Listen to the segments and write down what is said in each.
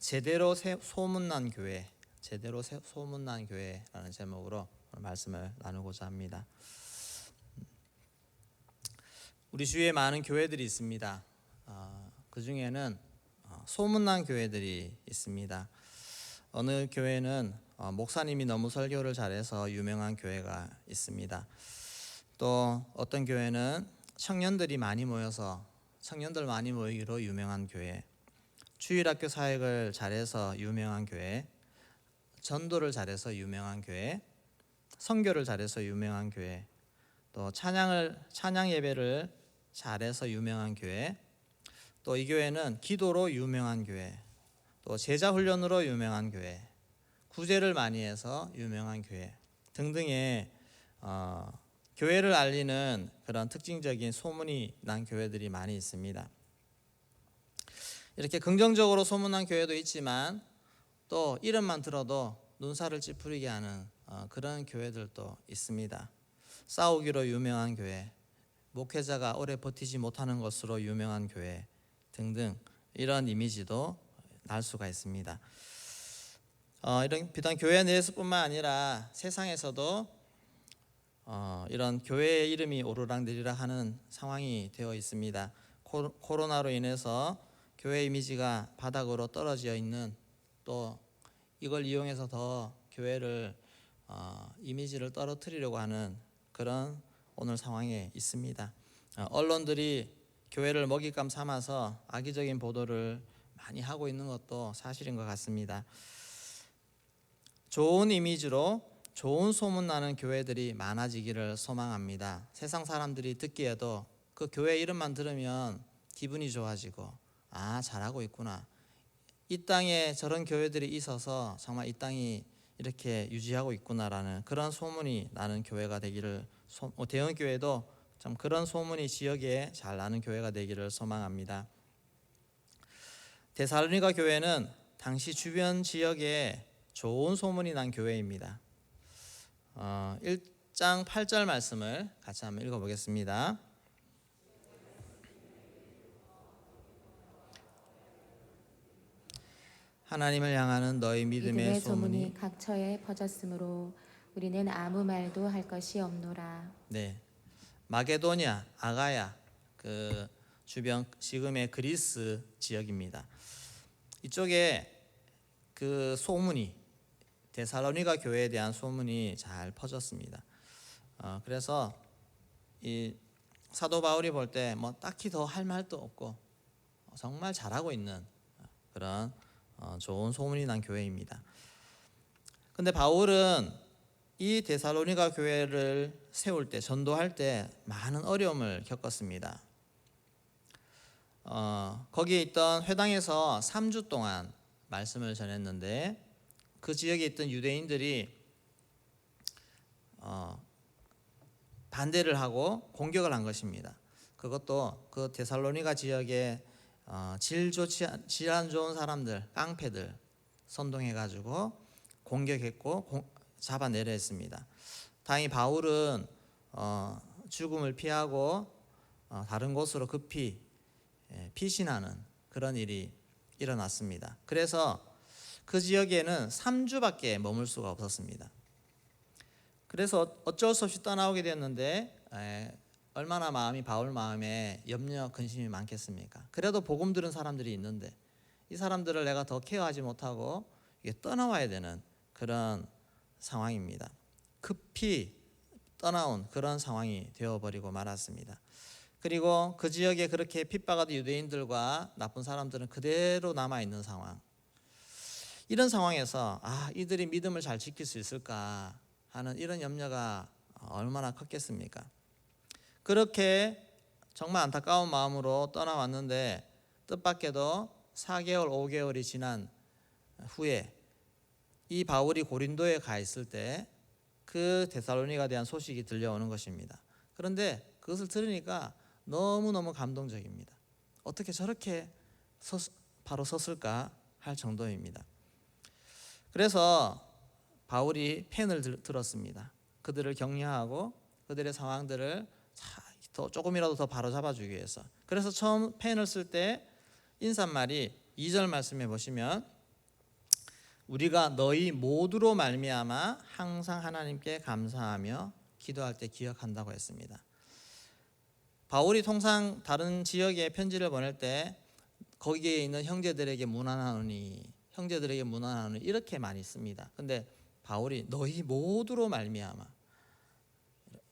제대로 세- 소문난 교회, 제대로 세- 소문난 교회라는 제목으로 말씀을 나누고자 합니다. 우리 주위에 많은 교회들이 있습니다. 어, 그 중에는 어, 소문난 교회들이 있습니다. 어느 교회는 어, 목사님이 너무 설교를 잘해서 유명한 교회가 있습니다. 또 어떤 교회는 청년들이 많이 모여서 청년들 많이 모이기로 유명한 교회, 주일학교 사역을 잘해서 유명한 교회, 전도를 잘해서 유명한 교회, 선교를 잘해서 유명한 교회, 또 찬양을 찬양 예배를 잘해서 유명한 교회, 또 이 교회는 기도로 유명한 교회, 또 제자 훈련으로 유명한 교회, 구제를 많이 해서 유명한 교회 등등의 어, 교회를 알리는 그런 특징적인 소문이 난 교회들이 많이 있습니다. 이렇게 긍정적으로 소문난 교회도 있지만 또 이름만 들어도 눈살을 찌푸리게 하는 어, 그런 교회들도 있습니다. 싸우기로 유명한 교회, 목회자가 오래 버티지 못하는 것으로 유명한 교회 등등 이런 이미지도 날 수가 있습니다. 어, 이런 비단 교회 내에서뿐만 아니라 세상에서도 어, 이런 교회의 이름이 오르락내리락 하는 상황이 되어 있습니다. 코, 코로나로 인해서 교회 이미지가 바닥으로 떨어져 있는 또 이걸 이용해서 더 교회를 어, 이미지를 떨어뜨리려고 하는 그런 오늘 상황에 있습니다. 어, 언론들이 교회를 먹잇감 삼아서 악의적인 보도를 많이 하고 있는 것도 사실인 것 같습니다. 좋은 이미지로 좋은 소문 나는 교회들이 많아지기를 소망합니다. 세상 사람들이 듣기에도 그 교회 이름만 들으면 기분이 좋아지고 아 잘하고 있구나. 이 땅에 저런 교회들이 있어서 정말 이 땅이 이렇게 유지하고 있구나라는 그런 소문이 나는 교회가 되기를 소- 어, 대형 교회도 참 그런 소문이 지역에 잘 나는 교회가 되기를 소망합니다. 데살로니가 교회는 당시 주변 지역에 좋은 소문이 난 교회입니다. 어, 1장 8절 말씀을 같이 한번 읽어보겠습니다. 하나님을 향하는 너희 믿음의 믿음의 소문이 소문이 각 처에 퍼졌으므로 우리는 아무 말도 할 것이 없노라. 네 마게도니아 아가야 그 주변 지금의 그리스 지역입니다. 이쪽에 그 소문이 데살로니가 교회에 대한 소문이 잘 퍼졌습니다. 어, 그래서 이 사도 바울이 볼 때 뭐 딱히 더 할 말도 없고 정말 잘하고 있는 그런 어, 좋은 소문이 난 교회입니다. 근데 바울은 이 데살로니가 교회를 세울 때 전도할 때 많은 어려움을 겪었습니다. 어, 거기에 있던 회당에서 3주 동안 말씀을 전했는데 그 지역에 있던 유대인들이 어, 반대를 하고 공격을 한 것입니다. 그것도 그 데살로니가 지역에 어, 질 좋지 않- 질안 좋은 사람들 깡패들 선동해 가지고 공격했고 공, 잡아내려 했습니다. 다행히 바울은 어, 죽음을 피하고 어, 다른 곳으로 급히 예, 피신하는 그런 일이 일어났습니다. 그래서 그 지역에는 3주밖에 머물 수가 없었습니다. 그래서 어쩔 수 없이 떠나오게 되었는데 에, 얼마나 마음이 바울 마음에 염려 근심이 많겠습니까? 그래도 복음 들은 사람들이 있는데 이 사람들을 내가 더 케어하지 못하고 떠나와야 되는 그런 상황입니다. 급히 떠나온 그런 상황이 되어버리고 말았습니다. 그리고 그 지역에 그렇게 핍박하던 유대인들과 나쁜 사람들은 그대로 남아 있는 상황. 이런 상황에서 아 이들이 믿음을 잘 지킬 수 있을까 하는 이런 염려가 얼마나 컸겠습니까? 그렇게 정말 안타까운 마음으로 떠나왔는데 뜻밖에도 4개월, 5개월이 지난 후에 이 바울이 고린도에 가 있을 때 그 데살로니가 대한 소식이 들려오는 것입니다. 그런데 그것을 들으니까 너무너무 감동적입니다. 어떻게 저렇게 섰, 바로 섰을까 할 정도입니다. 그래서 바울이 펜을 들, 들었습니다. 그들을 격려하고 그들의 상황들을 자- 더 조금이라도 더 바로 잡아주기 위해서. 그래서 처음 펜을 쓸 때 인사말이 2절 말씀해 보시면 우리가 너희 모두로 말미암아 항상 하나님께 감사하며 기도할 때 기억한다고 했습니다. 바울이 통상 다른 지역에 편지를 보낼 때 거기에 있는 형제들에게 문안하노니 형제들에게 문안하노니 이렇게 많이 씁니다. 근데 바울이 너희 모두로 말미암아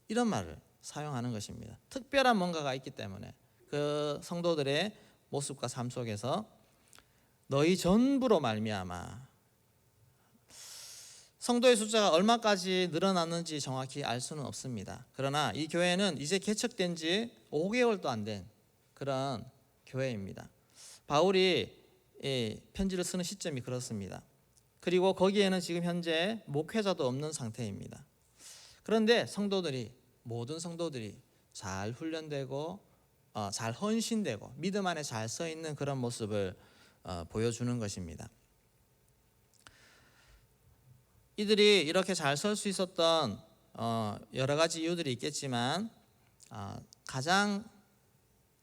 이런 말을 사용하는 것입니다. 특별한 뭔가가 있기 때문에 그 성도들의 모습과 삶 속에서 너희 전부로 말미암아 성도의 숫자가 얼마까지 늘어났는지 정확히 알 수는 없습니다. 그러나 이 교회는 이제 개척된 지 5개월도 안 된 그런 교회입니다. 바울이 이 편지를 쓰는 시점이 그렇습니다. 그리고 거기에는 지금 현재 목회자도 없는 상태입니다. 그런데 성도들이 모든 성도들이 잘 훈련되고 어, 잘 헌신되고 믿음 안에 잘 서 있는 그런 모습을 어, 보여주는 것입니다. 이들이 이렇게 잘 설 수 있었던 어, 여러 가지 이유들이 있겠지만 어, 가장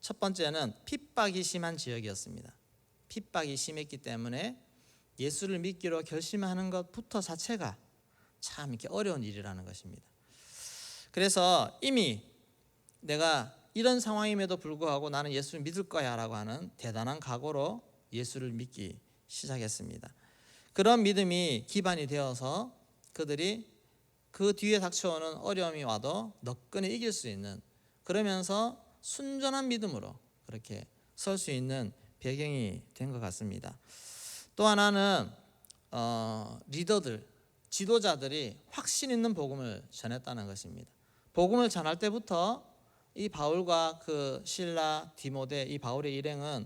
첫 번째는 핍박이 심한 지역이었습니다. 핍박이 심했기 때문에 예수를 믿기로 결심하는 것부터 자체가 참 이렇게 어려운 일이라는 것입니다. 그래서 이미 내가 이런 상황임에도 불구하고 나는 예수를 믿을 거야라고 하는 대단한 각오로 예수를 믿기 시작했습니다. 그런 믿음이 기반이 되어서 그들이 그 뒤에 닥쳐오는 어려움이 와도 너끈히 이길 수 있는 그러면서 순전한 믿음으로 그렇게 설 수 있는 배경이 된 것 같습니다. 또 하나는 어, 리더들, 지도자들이 확신 있는 복음을 전했다는 것입니다. 복음을 전할 때부터 이 바울과 그 신라 디모데 이 바울의 일행은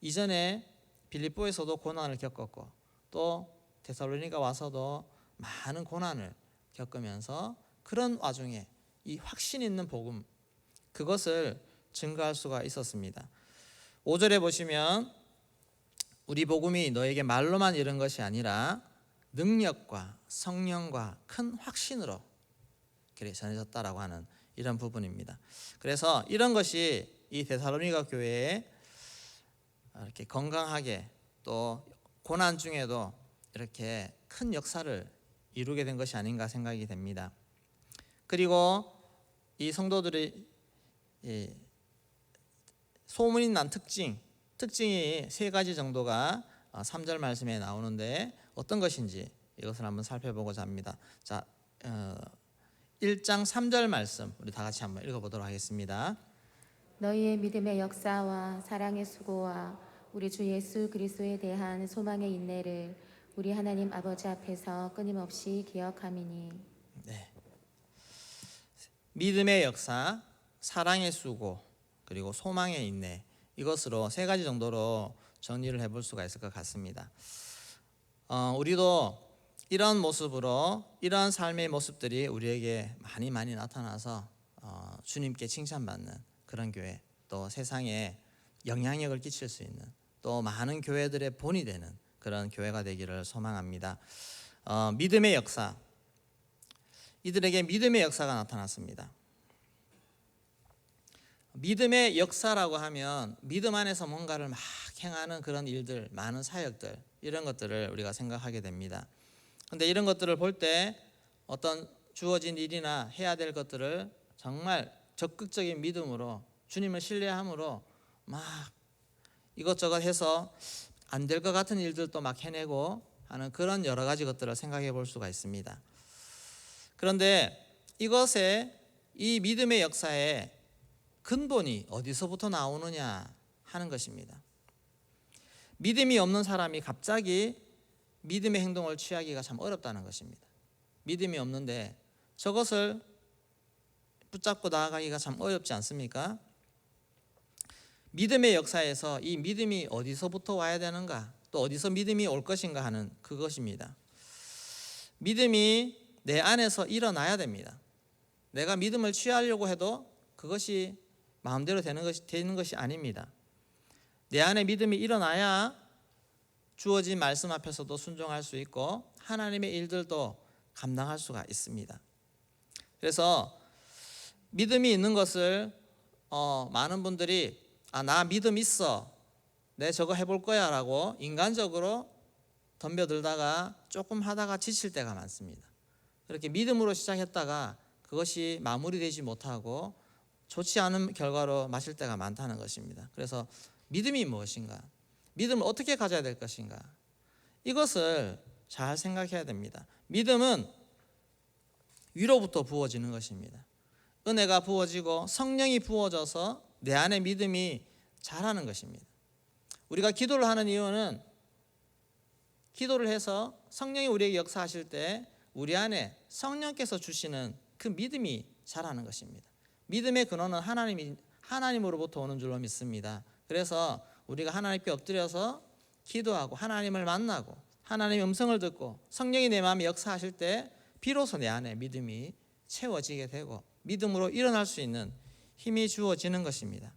이전에 빌립보에서도 고난을 겪었고 또 데살로니가 와서도 많은 고난을 겪으면서 그런 와중에 이 확신 있는 복음 그것을 증거할 수가 있었습니다. 5절에 보시면 우리 복음이 너에게 말로만 이른 것이 아니라 능력과 성령과 큰 확신으로 전해졌다라고 하는 이런 부분입니다. 그래서 이런 것이 이 데살로니가 교회에 이렇게 건강하게 또 고난 중에도 이렇게 큰 역사를 이루게 된 것이 아닌가 생각이 됩니다. 그리고 이 성도들이 이 소문이 난 특징, 특징이 세 가지 정도가 3절 말씀에 나오는데 어떤 것인지 이것을 한번 살펴보고자 합니다. 자, 어, 1장 3절 말씀 우리 다 같이 한번 읽어보도록 하겠습니다. 너희의 믿음의 역사와 사랑의 수고와 우리 주 예수 그리스도에 대한 소망의 인내를 우리 하나님 아버지 앞에서 끊임없이 기억함이니 믿음의 역사, 사랑의 수고, 그리고 소망의 인내 이것으로 세 가지 정도로 정리를 해볼 수가 있을 것 같습니다. 어, 우리도 이런 모습으로 이러한 삶의 모습들이 우리에게 많이 많이 나타나서 어, 주님께 칭찬받는 그런 교회, 또 세상에 영향력을 끼칠 수 있는 또 많은 교회들의 본이 되는 그런 교회가 되기를 소망합니다. 어, 믿음의 역사, 이들에게 믿음의 역사가 나타났습니다. 믿음의 역사라고 하면 믿음 안에서 뭔가를 막 행하는 그런 일들, 많은 사역들 이런 것들을 우리가 생각하게 됩니다. 근데 이런 것들을 볼 때 어떤 주어진 일이나 해야 될 것들을 정말 적극적인 믿음으로 주님을 신뢰함으로 막 이것저것 해서 안 될 것 같은 일들도 막 해내고 하는 그런 여러 가지 것들을 생각해 볼 수가 있습니다. 그런데 이것에 이 믿음의 역사에 근본이 어디서부터 나오느냐 하는 것입니다. 믿음이 없는 사람이 갑자기 믿음의 행동을 취하기가 참 어렵다는 것입니다. 믿음이 없는데 저것을 붙잡고 나아가기가 참 어렵지 않습니까? 믿음의 역사에서 이 믿음이 어디서부터 와야 되는가, 또 어디서 믿음이 올 것인가 하는 그것입니다. 믿음이 내 안에서 일어나야 됩니다. 내가 믿음을 취하려고 해도 그것이 마음대로 되는 것이 되는 것이 아닙니다. 내 안에 믿음이 일어나야 주어진 말씀 앞에서도 순종할 수 있고 하나님의 일들도 감당할 수가 있습니다. 그래서 믿음이 있는 것을 어, 많은 분들이 아 나 믿음 있어 내 저거 해볼 거야 라고 인간적으로 덤벼들다가 조금 하다가 지칠 때가 많습니다. 그렇게 믿음으로 시작했다가 그것이 마무리되지 못하고 좋지 않은 결과로 마실 때가 많다는 것입니다. 그래서 믿음이 무엇인가? 믿음을 어떻게 가져야 될 것인가? 이것을 잘 생각해야 됩니다. 믿음은 위로부터 부어지는 것입니다. 은혜가 부어지고 성령이 부어져서 내 안에 믿음이 자라는 것입니다. 우리가 기도를 하는 이유는 기도를 해서 성령이 우리에게 역사하실 때 우리 안에 성령께서 주시는 그 믿음이 자라는 것입니다. 믿음의 근원은 하나님이 하나님으로부터 오는 줄로 믿습니다. 그래서 우리가 하나님께 엎드려서 기도하고 하나님을 만나고 하나님의 음성을 듣고 성령이 내 마음에 역사하실 때 비로소 내 안에 믿음이 채워지게 되고 믿음으로 일어날 수 있는 힘이 주어지는 것입니다.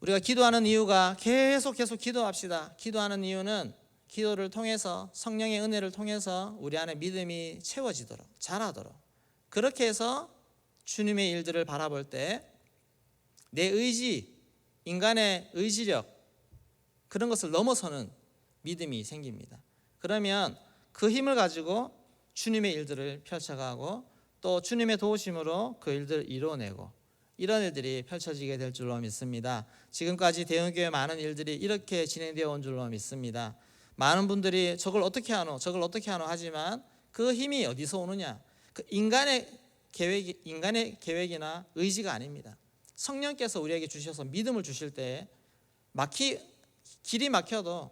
우리가 기도하는 이유가 계속 계속 기도합시다. 기도하는 이유는 기도를 통해서 성령의 은혜를 통해서 우리 안에 믿음이 채워지도록 자라도록 그렇게 해서 주님의 일들을 바라볼 때 내 의지, 인간의 의지력 그런 것을 넘어서는 믿음이 생깁니다. 그러면 그 힘을 가지고 주님의 일들을 펼쳐가고 또 주님의 도우심으로 그 일들을 이뤄내고 이런 일들이 펼쳐지게 될 줄로 믿습니다. 지금까지 대형교회 많은 일들이 이렇게 진행되어 온 줄로 믿습니다. 많은 분들이 저걸 어떻게 하노, 저걸 어떻게 하노 하지만 그 힘이 어디서 오느냐? 그 인간의 계획, 인간의 계획이나 의지가 아닙니다. 성령께서 우리에게 주셔서 믿음을 주실 때 막히 길이 막혀도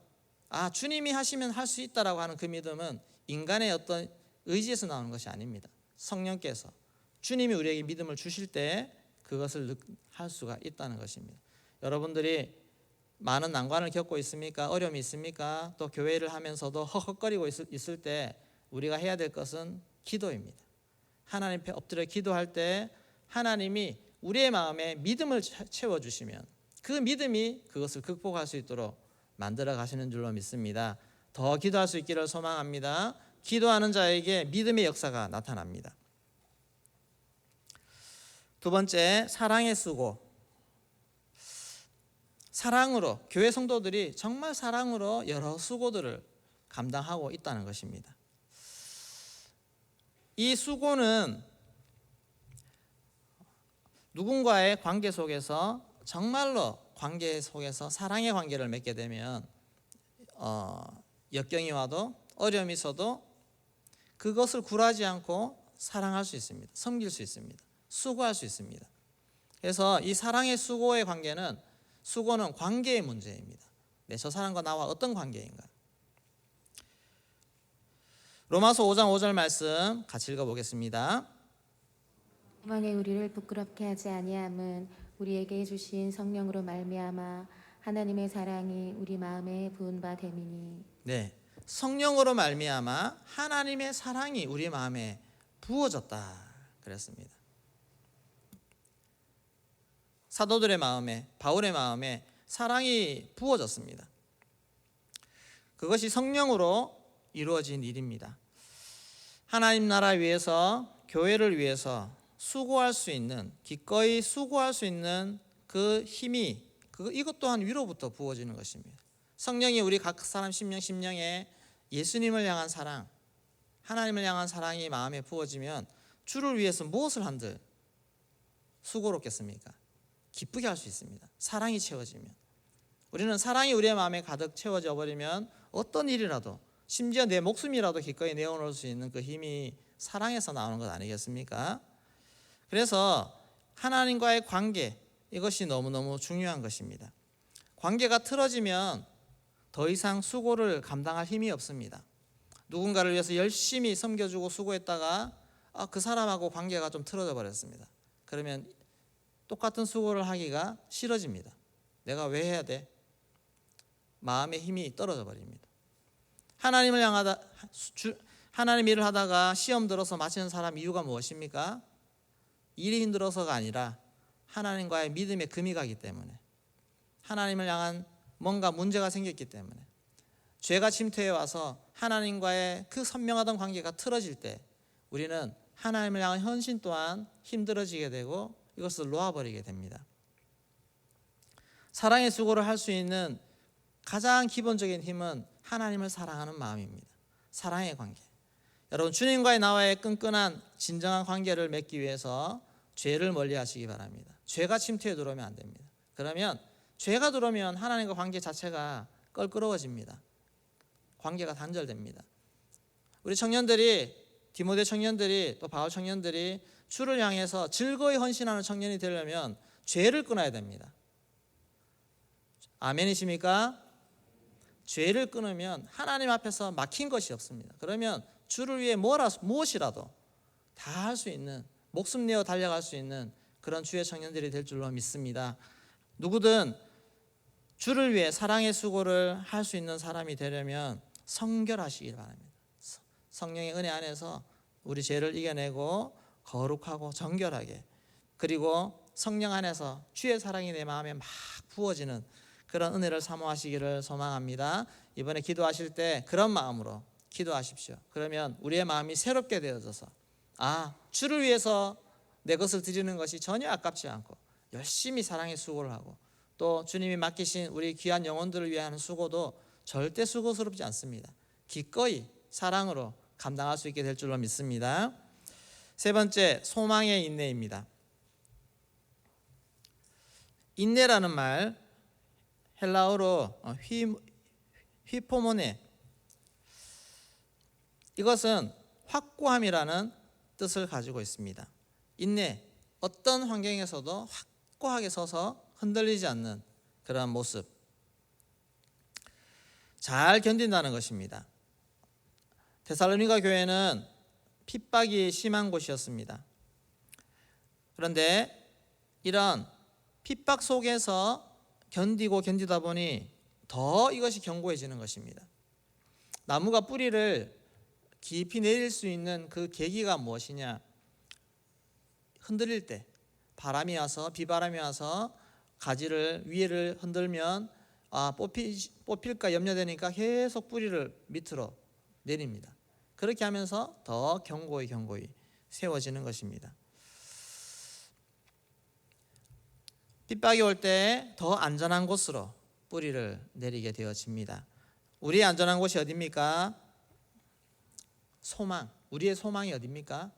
아 주님이 하시면 할 수 있다라고 하는 그 믿음은 인간의 어떤 의지에서 나오는 것이 아닙니다. 성령께서 주님이 우리에게 믿음을 주실 때 그것을 할 수가 있다는 것입니다. 여러분들이 많은 난관을 겪고 있습니까? 어려움이 있습니까? 또 교회를 하면서도 헉헉거리고 있을, 있을 때 우리가 해야 될 것은 기도입니다. 하나님 앞에 엎드려 기도할 때 하나님이 우리의 마음에 믿음을 채워 주시면 그 믿음이 그것을 극복할 수 있도록 만들어 가시는 줄로 믿습니다. 더 기도할 수 있기를 소망합니다. 기도하는 자에게 믿음의 역사가 나타납니다. 두 번째, 사랑의 수고. 사랑으로 교회 성도들이 정말 사랑으로 여러 수고들을 감당하고 있다는 것입니다. 이 수고는 누군가의 관계 속에서 정말로 관계 속에서 사랑의 관계를 맺게 되면 어, 역경이 와도 어려움이 있어도 그것을 굴하지 않고 사랑할 수 있습니다. 섬길 수 있습니다. 수고할 수 있습니다. 그래서 이 사랑의 수고의 관계는 수고는 관계의 문제입니다. 네, 저 사람과 나와 어떤 관계인가? 로마서 5장 5절 말씀 같이 읽어보겠습니다. 만에 우리를 부끄럽게 하지 아니함은 우리에게 주신 성령으로 말미암아 하나님의 사랑이 우리 마음에 부은 바 됨이니 네, 성령으로 말미암아 하나님의 사랑이 우리 마음에 부어졌다 그랬습니다. 사도들의 마음에 바울의 마음에 사랑이 부어졌습니다. 그것이 성령으로 이루어진 일입니다. 하나님 나라 위해서 교회를 위해서 수고할 수 있는 기꺼이 수고할 수 있는 그 힘이 그 이것 또한 위로부터 부어지는 것입니다. 성령이 우리 각 사람 심령 심령에 예수님을 향한 사랑, 하나님을 향한 사랑이 마음에 부어지면 주를 위해서 무엇을 한들 수고롭겠습니까? 기쁘게 할 수 있습니다. 사랑이 채워지면 우리는 사랑이 우리의 마음에 가득 채워져 버리면 어떤 일이라도 심지어 내 목숨이라도 기꺼이 내어놓을 수 있는 그 힘이 사랑에서 나오는 것 아니겠습니까? 그래서 하나님과의 관계 이것이 너무너무 중요한 것입니다. 관계가 틀어지면 더 이상 수고를 감당할 힘이 없습니다. 누군가를 위해서 열심히 섬겨주고 수고했다가 아, 그 사람하고 관계가 좀 틀어져 버렸습니다. 그러면 똑같은 수고를 하기가 싫어집니다. 내가 왜 해야 돼? 마음의 힘이 떨어져 버립니다. 하나님을 향하다 주, 하나님 일을 하다가 시험 들어서 마치는 사람 이유가 무엇입니까? 일이 힘들어서가 아니라 하나님과의 믿음의 금이 가기 때문에 하나님을 향한 뭔가 문제가 생겼기 때문에 죄가 침투해 와서 하나님과의 그 선명하던 관계가 틀어질 때 우리는 하나님을 향한 헌신 또한 힘들어지게 되고 이것을 놓아버리게 됩니다. 사랑의 수고를 할 수 있는 가장 기본적인 힘은 하나님을 사랑하는 마음입니다. 사랑의 관계. 여러분 주님과의 나와의 끈끈한 진정한 관계를 맺기 위해서 죄를 멀리 하시기 바랍니다. 죄가 침투에 들어오면 안 됩니다. 그러면 죄가 들어오면 하나님과 관계 자체가 껄끄러워집니다. 관계가 단절됩니다. 우리 청년들이 디모데 청년들이 또 바울 청년들이 주를 향해서 즐거이 헌신하는 청년이 되려면 죄를 끊어야 됩니다. 아멘이십니까? 죄를 끊으면 하나님 앞에서 막힌 것이 없습니다. 그러면 주를 위해 뭐라 무엇이라도 다 할 수 있는 목숨 내어 달려갈 수 있는 그런 주의 청년들이 될 줄로 믿습니다. 누구든 주를 위해 사랑의 수고를 할 수 있는 사람이 되려면 성결하시길 바랍니다. 서- 성령의 은혜 안에서 우리 죄를 이겨내고 거룩하고 정결하게 그리고 성령 안에서 주의 사랑이 내 마음에 막 부어지는 그런 은혜를 사모하시기를 소망합니다. 이번에 기도하실 때 그런 마음으로 기도하십시오. 그러면 우리의 마음이 새롭게 되어져서 아 주를 위해서 내 것을 드리는 것이 전혀 아깝지 않고 열심히 사랑의 수고를 하고 또 주님이 맡기신 우리 귀한 영혼들을 위한 수고도 절대 수고스럽지 않습니다. 기꺼이 사랑으로 감당할 수 있게 될 줄로 믿습니다. 세 번째 소망의 인내입니다. 인내라는 말 헬라어로 어, 휘 휘포모네 이것은 확고함이라는 뜻을 가지고 있습니다. 인내 어떤 환경에서도 확고하게 서서 흔들리지 않는 그런 모습 잘 견딘다는 것입니다. 데살로니가 교회는 핍박이 심한 곳이었습니다. 그런데 이런 핍박 속에서 견디고 견디다 보니 더 이것이 견고해지는 것입니다. 나무가 뿌리를 깊이 내릴 수 있는 그 계기가 무엇이냐? 흔들릴 때 바람이 와서 비바람이 와서 가지를 위를 흔들면 아 뽑히, 뽑힐까 염려되니까 계속 뿌리를 밑으로 내립니다. 그렇게 하면서 더 견고히 견고히 세워지는 것입니다. 빗박이 올 때 더 안전한 곳으로 뿌리를 내리게 되어집니다. 우리의 안전한 곳이 어디입니까? 소망. 우리의 소망이 어디입니까?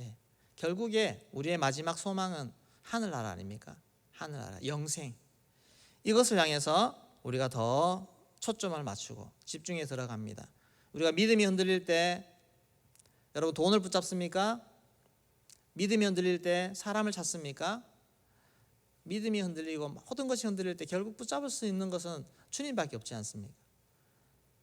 예. 결국에 우리의 마지막 소망은 하늘나라 아닙니까? 하늘나라, 영생. 이것을 향해서 우리가 더 초점을 맞추고 집중해 들어갑니다. 우리가 믿음이 흔들릴 때 여러분 돈을 붙잡습니까? 믿음이 흔들릴 때 사람을 찾습니까? 믿음이 흔들리고 모든 것이 흔들릴 때 결국 붙잡을 수 있는 것은 주님밖에 없지 않습니까?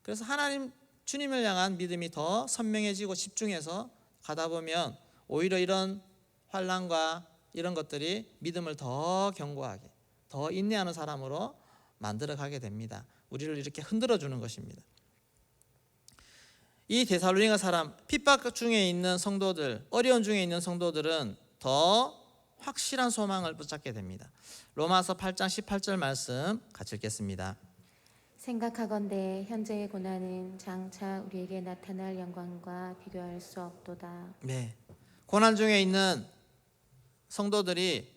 그래서 하나님 주님을 향한 믿음이 더 선명해지고 집중해서 가다 보면 오히려 이런 환란과 이런 것들이 믿음을 더 견고하게 더 인내하는 사람으로 만들어 가게 됩니다. 우리를 이렇게 흔들어 주는 것입니다. 이 데살로니가 사람 핍박 중에 있는 성도들, 어려운 중에 있는 성도들은 더 확실한 소망을 붙잡게 됩니다. 로마서 8장 18절 말씀 같이 읽겠습니다. 생각하건대 현재의 고난은 장차 우리에게 나타날 영광과 비교할 수 없도다. 네. 고난 중에 있는 성도들이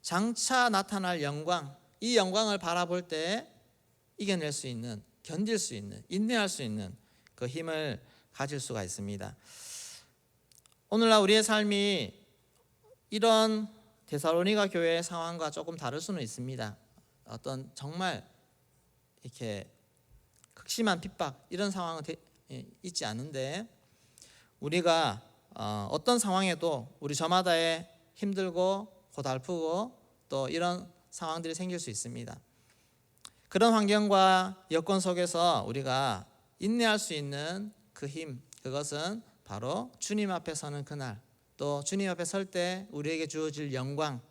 장차 나타날 영광, 이 영광을 바라볼 때 이겨낼 수 있는, 견딜 수 있는, 인내할 수 있는 그 힘을 가질 수가 있습니다. 오늘날 우리의 삶이 이런 데살로니가 교회의 상황과 조금 다를 수는 있습니다. 어떤 정말 이렇게 극심한 핍박 이런 상황은 되- 예, 있지 않은데 우리가 어, 어떤 상황에도 우리 저마다의 힘들고 고달프고 또 이런 상황들이 생길 수 있습니다. 그런 환경과 여건 속에서 우리가 인내할 수 있는 그 힘, 그것은 바로 주님 앞에 서는 그날, 또 주님 앞에 설 때 우리에게 주어질 영광,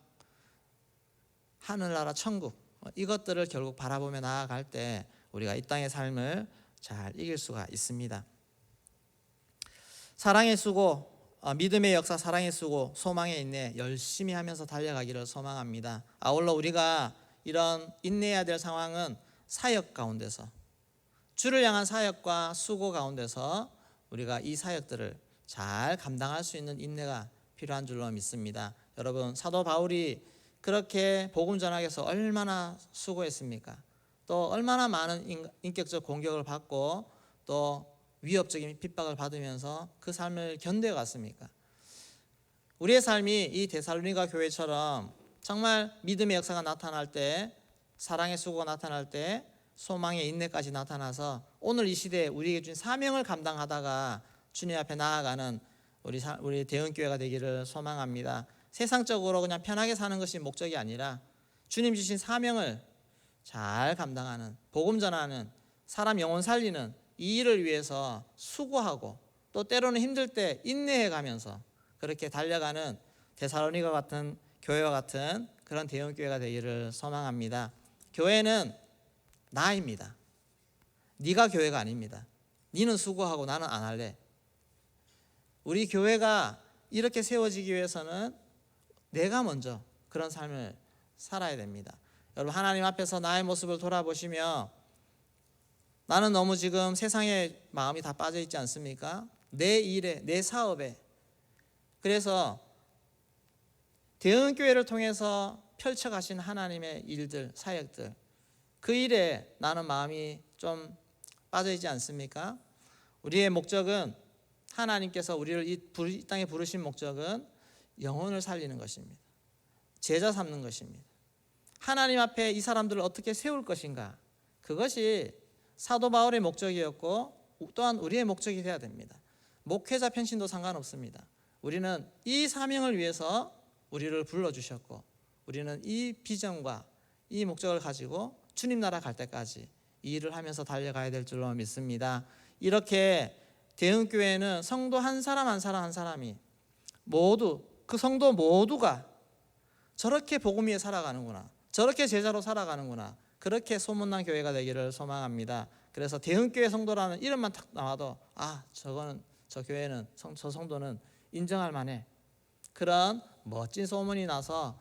하늘나라 천국, 어, 이것들을 결국 바라보며 나아갈 때 우리가 이 땅의 삶을 잘 이길 수가 있습니다. 사랑의 수고, 어, 믿음의 역사, 사랑의 수고, 소망의 인내 열심히 하면서 달려가기를 소망합니다. 아울러 우리가 이런 인내해야 될 상황은 사역 가운데서 주를 향한 사역과 수고 가운데서 우리가 이 사역들을 잘 감당할 수 있는 인내가 필요한 줄로 믿습니다. 여러분 사도 바울이 그렇게 복음 전하기 위해서 얼마나 수고했습니까? 또 얼마나 많은 인- 인격적 공격을 받고 또 위협적인 핍박을 받으면서 그 삶을 견뎌갔습니까? 우리의 삶이 이 데살로니가 교회처럼 정말 믿음의 역사가 나타날 때 사랑의 수고가 나타날 때 소망의 인내까지 나타나서 오늘 이 시대에 우리에게 준 사명을 감당하다가 주님 앞에 나아가는 우리 사- 우리 대형 교회가 되기를 소망합니다. 세상적으로 그냥 편하게 사는 것이 목적이 아니라 주님 주신 사명을 잘 감당하는 복음 전하는 사람 영혼 살리는 이 일을 위해서 수고하고 또 때로는 힘들 때 인내해 가면서 그렇게 달려가는 데살로니가 같은 교회와 같은 그런 대형 교회가 되기를 소망합니다. 교회는 나입니다. 네가 교회가 아닙니다. 니는 수고하고 나는 안 할래. 우리 교회가 이렇게 세워지기 위해서는 내가 먼저 그런 삶을 살아야 됩니다. 여러분 하나님 앞에서 나의 모습을 돌아보시며 나는 너무 지금 세상에 마음이 다 빠져 있지 않습니까? 내 일에, 내 사업에. 그래서 대응 교회를 통해서 펼쳐 가신 하나님의 일들, 사역들. 그 일에 나는 마음이 좀 빠져 있지 않습니까? 우리의 목적은 하나님께서 우리를 이, 땅에 부르신 목적은 영혼을 살리는 것입니다. 제자 삼는 것입니다. 하나님 앞에 이 사람들을 어떻게 세울 것인가? 그것이 사도 바울의 목적이었고 또한 우리의 목적이 되어야 됩니다. 목회자 편신도 상관없습니다. 우리는 이 사명을 위해서 우리를 불러 주셨고 우리는 이 비전과 이 목적을 가지고 주님 나라 갈 때까지 이 일을 하면서 달려가야 될 줄로 믿습니다. 이렇게 대응 교회는 성도 한 사람 한 사람 한 사람이 모두 그 성도 모두가 저렇게 복음 위에 살아가는구나. 저렇게 제자로 살아가는구나. 그렇게 소문난 교회가 되기를 소망합니다. 그래서 대흥교회 성도라는 이름만 딱 나와도 아 저거는 저 교회는 성, 저 성도는 인정할 만해. 그런 멋진 소문이 나서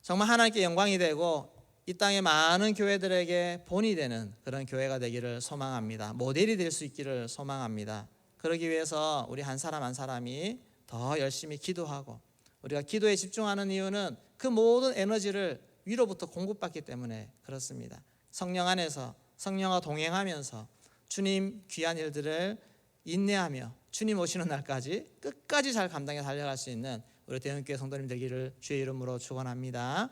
정말 하나님께 영광이 되고 이 땅의 많은 교회들에게 본이 되는 그런 교회가 되기를 소망합니다. 모델이 될 수 있기를 소망합니다. 그러기 위해서 우리 한 사람 한 사람이 더 열심히 기도하고 우리가 기도에 집중하는 이유는 그 모든 에너지를 위로부터 공급받기 때문에 그렇습니다. 성령 안에서 성령과 동행하면서 주님 귀한 일들을 인내하며 주님 오시는 날까지 끝까지 잘 감당해 달려갈 수 있는 우리 대형교회 성도님 되기를 주의 이름으로 축원합니다.